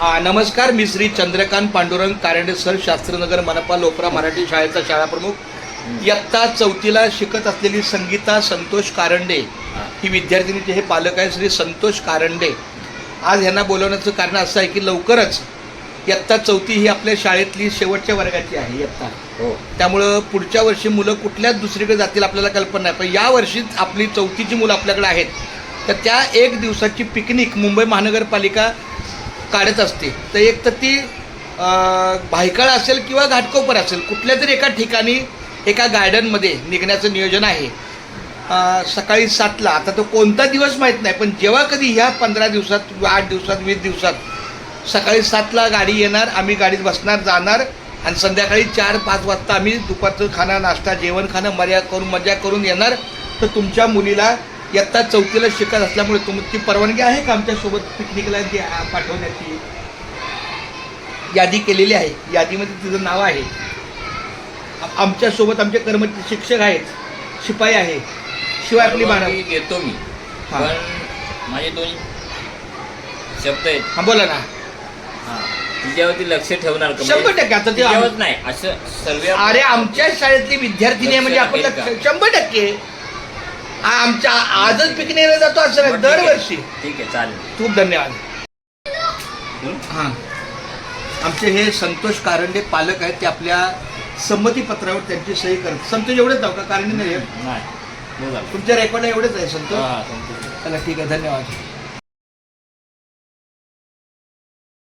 नमस्कार मी श्री चंद्रकांत पांडुरंग कारंडे सर शास्त्रनगर मनपा लोपरा मराठी शाळेचा शाळा प्रमुख. इयत्ता चौथीला शिकत असलेली संगीता संतोष कारंडे ही विद्यार्थिनीचे हे पालक आहे श्री संतोष कारंडे. आज ह्यांना बोलवण्याचं कारण असं आहे की लवकरच इयत्ता चौथी ही आपल्या शाळेतली शेवटच्या वर्गाची आहे इयत्ता. हो. त्यामुळं पुढच्या वर्षी मुलं कुठल्याच दुसरीकडे जातील आपल्याला कल्पना नाही. पण या वर्षीच आपली चौथीची मुलं आपल्याकडे आहेत. तर त्या एक दिवसाची पिकनिक मुंबई महानगरपालिका काढत असते. तर एक तर ती भायखळ असेल किंवा घाटकोपर असेल कुठल्या तरी एका ठिकाणी एका गार्डनमध्ये निघण्याचं नियोजन आहे. सकाळी सातला आता तो कोणता दिवस माहीत नाही पण जेव्हा कधी ह्या पंधरा दिवसात आठ दिवसात वीस दिवसात सकाळी सातला गाडी येणार आम्ही गाडीत बसणार जाणार आणि संध्याकाळी चार पाच वाजता आम्ही दुपारचं खाणं नाश्ता जेवण खाणं मर्या करून मजा करून येणार तर तुमच्या मुलीला इयत्ता चौथीला शिकत असल्यामुळे तुमची परवानगी आहे का आमच्यासोबत पिकनिकला आ- पाठवण्याची? यादी केलेली आहे. यादीमध्ये तिचं नाव आहे. आमच्यासोबत आमचे कर्मचारी शिक्षक आहेत. शिपाई आहे. शिवाय आपली परवानगी घेतो मी. हा. पण माझे दोन शब्द आहेत. हा बोला ना. हा. तिच्यावरती लक्ष ठेवणार का? शंभर टक्के. आता ते तिच्यावर नाही. असं सर्व अरे आमच्या शाळेतली विद्यार्थिनी आहे म्हणजे आपण लक्ष लक्ष- शंभर टक्के. आमच्या आजच पिकनिकला जातो असं नाही दरवर्षी. ठीक आहे चालेल. खूप धन्यवाद. हां? आमचे हे संतोष कारंडे पालक आहेत ते आपल्या संमतीपत्रावर त्यांची सही करत. संतोष एवढेच जाऊ का कारंडे नाही? नाही हो झालं. तुमच्या रेकॉर्ड एवढेच आहे संतोष? हा, हा, संतोष. चला ठीक आहे धन्यवाद.